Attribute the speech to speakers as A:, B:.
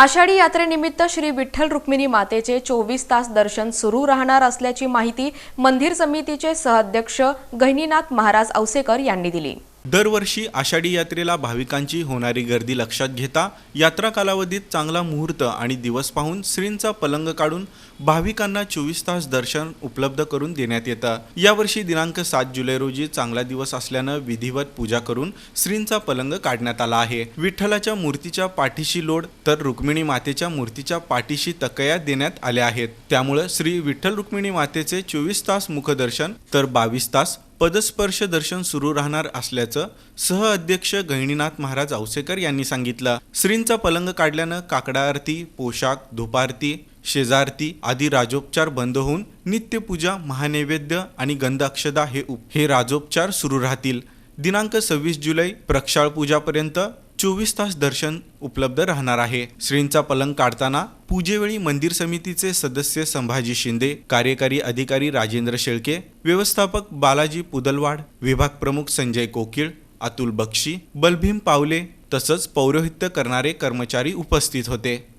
A: आषाढी यात्रेनिमित्त श्री विठ्ठल रुक्मिणी मातेचे चोवीस तास दर्शन सुरू राहणार असल्याची माहिती मंदिर समितीचे सहअध्यक्ष गहिनीनाथ महाराज औसेकर यांनी दिली.
B: दरवर्षी आषाढी यात्रेला भाविकांची होणारी गर्दी लक्षात घेता यात्रा कालावधीत चांगला मुहूर्त आणि दिवस पाहून श्रींचा पलंग काढून भाविकांना चोवीस तास दर्शन उपलब्ध करून देण्यात येतं. यावर्षी दिनांक सात जुलै रोजी चांगला दिवस असल्यानं विधिवत पूजा करून श्रींचा पलंग काढण्यात आला आहे. विठ्ठलाच्या मूर्तीच्या पाठीशी लोड तर रुक्मिणी मातेच्या मूर्तीच्या पाठीशी तकया देण्यात आल्या आहेत. त्यामुळे श्री विठ्ठल रुक्मिणी मातेचे चोवीस तास मुखदर्शन तर बावीस तास पदस्पर्श दर्शन सुरू राहणार असल्याचं सहअध्यक्ष गहिनीनाथ महाराज औसेकर यांनी सांगितलं. श्रींचा पलंग काढल्यानं काकडा आरती पोशाख धुपारती शेजारती आदी राजोपचार बंद होऊन नित्यपूजा महानैवेद्य आणि गंध अक्षदा हे उप हे राजोपचार सुरू राहतील. दिनांक सव्वीस जुलै प्रक्षाळ पूजापर्यंत चोवीस तास दर्शन उपलब्ध राहणार आहे. श्रींचा पलंग काढताना पूजेवेळी मंदिर समितीचे सदस्य संभाजी शिंदे कार्यकारी अधिकारी राजेंद्र शेळके व्यवस्थापक बालाजी पुदलवाड विभाग प्रमुख संजय कोकिळ अतुल बक्षी बलभीम पावले तसंच पौरोहित्य करणारे कर्मचारी उपस्थित होते.